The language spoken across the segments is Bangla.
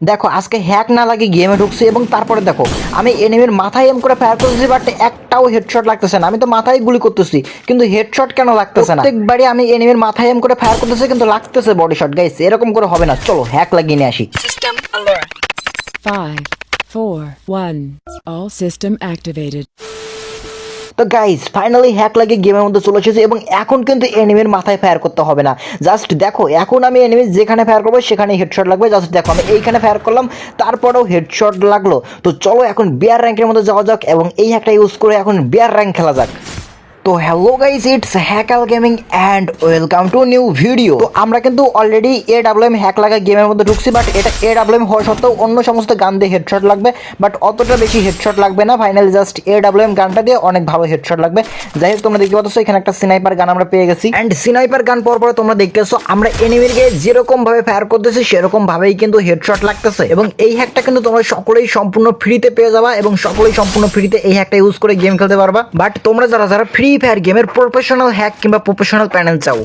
দেখো আজকে হ্যাক না লাগে গেমে ঢুকছি এবং তারপরে দেখো আমি এনিমির মাথায় এম করে ফায়ার করতেছি বাট একটাও হেডশট লাগতেছে না আমি তো মাথায় গুলি করতেছি কিন্তু হেডশট কেন লাগতেছে না প্রত্যেকবারই আমি এনিমির মাথায় এম করে ফায়ার করতেছি কিন্তু লাগতেছে বডি শট গাইস এরকম করে হবে না চলো হ্যাক লাগিয়ে নিয়ে আসি System alert. Five, four, one. All system activated. তো গাইজ ফাইনালি হ্যাক লাগে গেমের মধ্যে চলে এসেছে এবং এখন কিন্তু এনিমির মাথায় ফায়ার করতে হবে না। জাস্ট দেখো, এখন আমি এনিমি যেখানে ফায়ার করব সেখানে হেডশট লাগবে। জাস্ট দেখো, আমি এইখানে ফায়ার করলাম, তারপরেও হেডশট লাগল। তো চলো এখন বিয়ার র্যাঙ্কের মধ্যে যাওয়া যাক এবং এই হ্যাকটা ইউজ করে এখন বিয়ার র্যাঙ্ক খেলা যাক। তো hello guys it's Hackal gaming and welcome to new video তো আমরা কিন্তু already A W M hack লাগা গেমের মধ্যে ঢুকছি বাট এটা এ ডাব্লিউ এম হওয়া সত্ত্বেও অন্য সমস্ত গান দিয়ে হেডশট লাগবে বাট অতটা বেশি হেডশট লাগবে না। Finally just A W M গানটা দিয়ে অনেক ভালো হেডশট লাগবে। যাই হোক, তোমরা দেখতে পাচ্ছ, এখানে একটা সিনাইপার গান আমরা পেয়ে গেছি। অ্যান্ড সিনাইপার গান পর পরে তোমরা দেখতেছো, আমরা এনিমির গায়ে যেরকম ভাবে ফায়ার করতেছি, সেরকম ভাবেই কিন্তু হেডশট লাগতেছে। এবং এই হ্যাকটা কিন্তু তোমরা সকলেই সম্পূর্ণ ফ্রিতে পেয়ে যাবা, এবং সকলেই সম্পূর্ণ ফ্রিতে এই হ্যাকটা ইউজ করে গেম খেলতে পারবা। বাট তোমরা যারা যারা ফ্রি ফায়ার গেমের প্রফেশনাল হ্যাক কিংবা প্রফেশনাল প্যানেল চাও।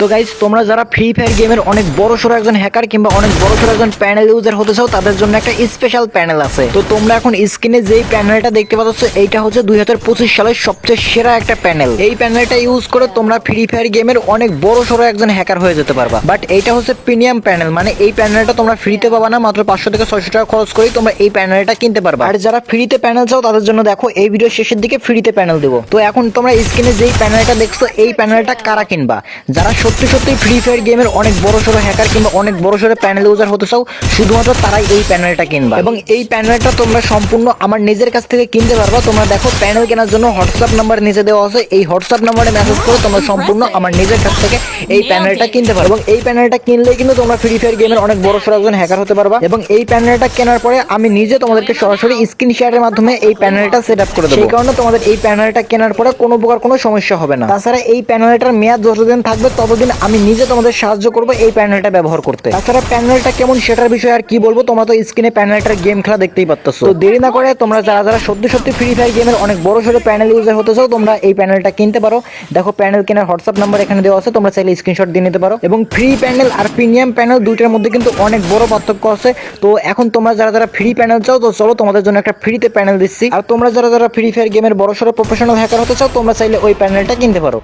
তো গাইজ তোমরা যারা ফ্রি ফায়ার গেমের অনেক বড় সড়ো একজন হ্যাকার কিংবা অনেক বড় সড়ো একজন প্যানেল ইউজার হতে চাও, তাদের জন্য একটা স্পেশাল প্যানেল আছে। তো তোমরা এখন স্ক্রিনে যেই প্যানেলটা দেখতে পাচ্ছ, এইটা হচ্ছে দুই সালের সবচেয়ে সেরা একটা প্যানেল এই প্যানেলটা ইউজ করে তোমরা ফ্রি ফায়ার গেমের অনেক বড় সড়ো একজন হ্যাকার হয়ে যেতে পারবা। বাট এইটা হচ্ছে প্রিমিয়াম প্যানেল মানে এই প্যানেলটা তোমরা ফ্রিতে পাবা না, মাত্র পাঁচশো থেকে ছয়শো টাকা খরচ করেই তোমরা এই প্যানেলটা কিনতে পারবা। আর যারা ফ্রিতে প্যানেল চাও, তাদের জন্য দেখো, এই ভিডিও শেষের দিকে ফ্রিতে প্যানেল দেবো। তো এখন তোমরা স্ক্রিনে যেই প্যানেলটা দেখছ, এই প্যানেলটা কারা কিনবা? যারা সত্যি সত্যি ফ্রি ফায়ার গেমের অনেক বড় সড়ো হ্যাকার কিংবা অনেক বড় সড়ো প্যানেল ইউজার হতে চাও, শুধুমাত্র তারাই এই প্যানেলটা কিনবা। এবং এই প্যানেলটা তোমরা সম্পূর্ণ আমার নিজের কাছ থেকে কিনতে পারবা। তোমরা দেখো প্যানেল কেনার জন্য হোয়াটসঅ্যাপ নাম্বার নিচে দেওয়া আছে। এই হোয়াটসঅ্যাপ নাম্বারে মেসেজ করে তোমরা সম্পূর্ণ আমার নিজের কাছ থেকে এই প্যানেলটা কিনতে পারো এবং এই প্যানেলটা কিনলে কিন্তু তোমরা ফ্রি ফায়ার গেমের অনেক বড় সড়ো একজন হ্যাকার হতে পারবা। এবং এই প্যানেলটা কেনার পরে আমি নিজে তোমাদেরকে সরাসরি স্ক্রিন শেয়ারের মাধ্যমে এই প্যানেলটা সেট আপ করে দেবো। সেই কারণে তোমাদের এই প্যানেলটা কেনার পরে কোনো প্রকার কোনো সমস্যা হবে না। তাছাড়া এই প্যানেলটার মেয়াদ যতদিন থাকবে ততদিন আমি নিজে তোমাদের সাহায্য করব এই প্যানেলটা ব্যবহার করতে। তাছাড়া প্যানেলটা কেমন সেটার বিষয়ে আর কি বলব, তোমরা তো স্ক্রিনে প্যানেলটার গেম খেলা দেখতেই পাচ্ছ তো দেরি না করে তোমরা যারা যারা সত্যি সত্যি ফ্রি ফায়ার গেমের অনেক বড় সড়ো প্যানেল ইউজার হতে চাও, তোমরা এই প্যানেলটা কিনতে পারো। দেখো, প্যানেল কেনার হোয়াটসঅ্যাপ নাম্বার এখানে দেওয়া আছে, তোমরা চাইলে স্ক্রিনশট দিয়ে নিতে পারো। এবং ফ্রি প্যানেল আর প্রিমিয়াম প্যানেল দুইটার মধ্যে কিন্তু অনেক বড় পার্থক্য আছে। তো এখন তোমরা যারা যারা ফ্রি প্যানেল চাও, তো চলো তোমাদের জন্য একটা ফ্রিতে প্যানেল দিচ্ছি। আর তোমরা যারা যারা ফ্রি ফায়ার গেমের বড় সড়ো প্রফেশনাল হ্যাকার হতে চাও, তোমরা চাইলে ওই প্যানেলটা কিনতে পারো।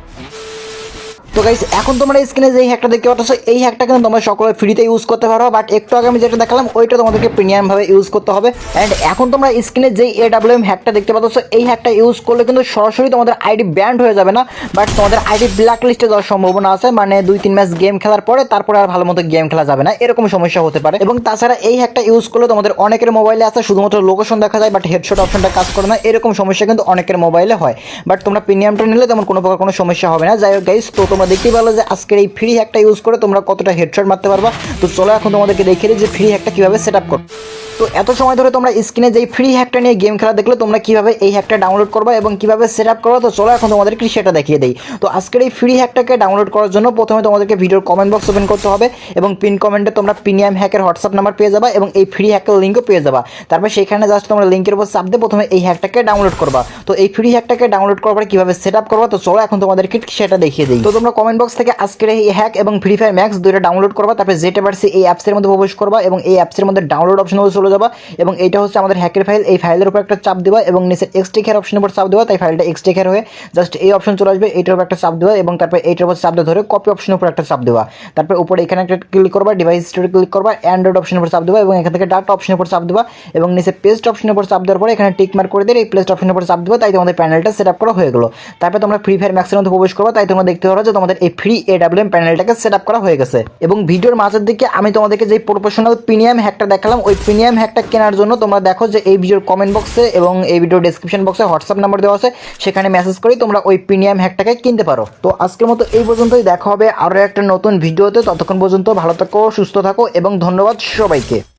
তো গাইস এখন তোমরা স্ক্রিনে যে হ্যাকটা দেখতে পাচ্ছ এই হ্যাকটা কিন্তু তোমরা সকলে ফ্রিতে ইউজ করতে পারো বাট একটু আগে আমি যেটা দেখালাম, ওইটা তোমাদেরকে প্রিমিয়াম ভাবে ইউজ করতে হবে। অ্যান্ড এখন তোমরা স্ক্রিনে যেই এ হ্যাকটা দেখতে পাচ্ছ এই হ্যাকটা ইউজ করলে কিন্তু সরাসরি তোমাদের আইডি ব্যান্ড হয়ে যাবে না বাট তোমাদের আইডি ব্ল্যাক লিস্টে যাওয়ার সম্ভাবনা আছে মানে দুই, তিন ম্যাচ গেম খেলার পরে তারপরে আর ভালো মতো গেম খেলা যাবে না, এরকম সমস্যা হতে পারে। এবং তাছাড়া এই হ্যাকটা ইউজ করলে তোমাদের অনেকের মোবাইলে আছে, শুধুমাত্র লোকেশন দেখা যায় বাট হেডশট অপশনটা কাজ করে না, এরকম সমস্যা কিন্তু অনেকের মোবাইলে হয়। বাট তোমরা প্রিমিয়ামটা নিলে তেমন কোনো প্রকার কোনো সমস্যা হবে না। যাই হোক গাইস তো তোমরা দেখতেই পারল যে আজকের এই ফ্রি হ্যাকটা ইউজ করে তোমরা কতটা হেডশট মারতে পারবা। তো চলো এখন তোমাদেরকে দেখিয়ে দিই যে ফ্রি হ্যাকটা কীভাবে সেট আপ করো তো এত সময় ধরে তোমরা স্ক্রিনে যেই ফ্রি হ্যাকটা নিয়ে গেম খেলা দেখলে, তোমরা কীভাবে এই হ্যাকটা ডাউনলোড করবা এবং কীভাবে সেট আপ করবা? তো চলো এখন তোমাদেরকে সেটা দেখিয়ে দিই। তো আজকের এই ফ্রি হ্যাকটাকে ডাউনলোড করার জন্য প্রথমে তোমাদেরকে ভিডিওর কমেন্ট বক্স ওপেন করতে হবে এবং পিন কমেন্টে তোমরা প্রিমিয়াম হ্যাকের হোয়াটসঅ্যাপ নাম্বার পেয়ে যাবা এবং এই ফ্রি হ্যাকের লিঙ্কও পেয়ে যাবা। তারপর সেখানে জাস্ট তোমরা লিঙ্কের উপর চাপ দিয়ে প্রথমে এই হ্যাকটাকে ডাউনলোড করবা। তো এই ফ্রি হ্যাকটাকে ডাউনলোড করার পরে কীভাবে সেট আপ করবা? তো চলো এখন তোমাদেরকে সেটা দেখিয়ে দিই। তো তোমরা কমেন্ট বক্স থেকে আজকের এই হ্যাক এবং ফ্রি ফায়ার ম্যাক্স দুইটা ডাউনলোড করবা, তারপরে যেটা পারছি এই অ্যাপসের মধ্যে প্রবেশ করবা এবং এই অ্যাপসের মধ্যে ডাউনলোড অপশনে চলে যাবা এবং এইটা হচ্ছে আমাদের হ্যাকের ফাইল এই ফাইলের উপর একটা চাপ দেওয়া এবং নিচে এক্সটেক হেয়ার অপশনের উপর চাপ দেওয়া তাই ফাইলটা এক্সটেক হেয়ার হয়ে জাস্ট এই অপশন চলে আসবে, এইটার উপর একটা চাপ দেওয়া এবং তারপর এইটার উপর চাপ ধরে কপি অপশনের উপর একটা চাপ দেওয়া তারপর উপরে এখানে একটা ক্লিক করবা ডিভাইস স্টোরে ক্লিক করবা অ্যান্ড্রয়েড অপশনের উপর চাপ দেওয়া এবং এখান থেকে ডাটা অপশনের উপর চাপ দেওয়া এবং নিচে পেস্ট অপশনের উপর চাপ দেওয়ার পরে এখানে টিক মার্ক করে দিয়ে এই প্লেস্ট অপশনের উপর চাপ দেওয়া তাই তোমাদের প্যানেলটা সেট আপ করা হয়ে গেলো। তারপর তোমরা ফ্রি ফায়ার ম্যাক্সের মধ্যে প্রবেশ করবা, তাই তোমরা দেখতে পারো যে তোমাদের এই ফ্রি এ ডাব্লিউ প্যানেলটাকে সেট আপ করা হয়ে গেছে। এবং ভিডিওর মাঝের দিকে আমি তোমাদেরকে যে প্রফেশনাল প্রিমিয়াম হ্যাকটা দেখালাম, ওই প্রিমিয়াম হ্যাকটা কেনার জন্য তোমরা দেখো যে এই ভিডিওর কমেন্ট বক্সে এবং এই ভিডিও ডেসক্রিপশন বক্সে হোয়াটসঅ্যাপ নাম্বার দেওয়া আছে। সেখানে মেসেজ করেই তোমরা ওই প্রিমিয়াম হ্যাকটাকে কিনতে পারো। তো আজকের মতো এই পর্যন্তই। দেখা হবে আরও একটা নতুন ভিডিওতে ততক্ষণ পর্যন্ত ভালো থাকো, সুস্থ থাকো এবং ধন্যবাদ সবাইকে।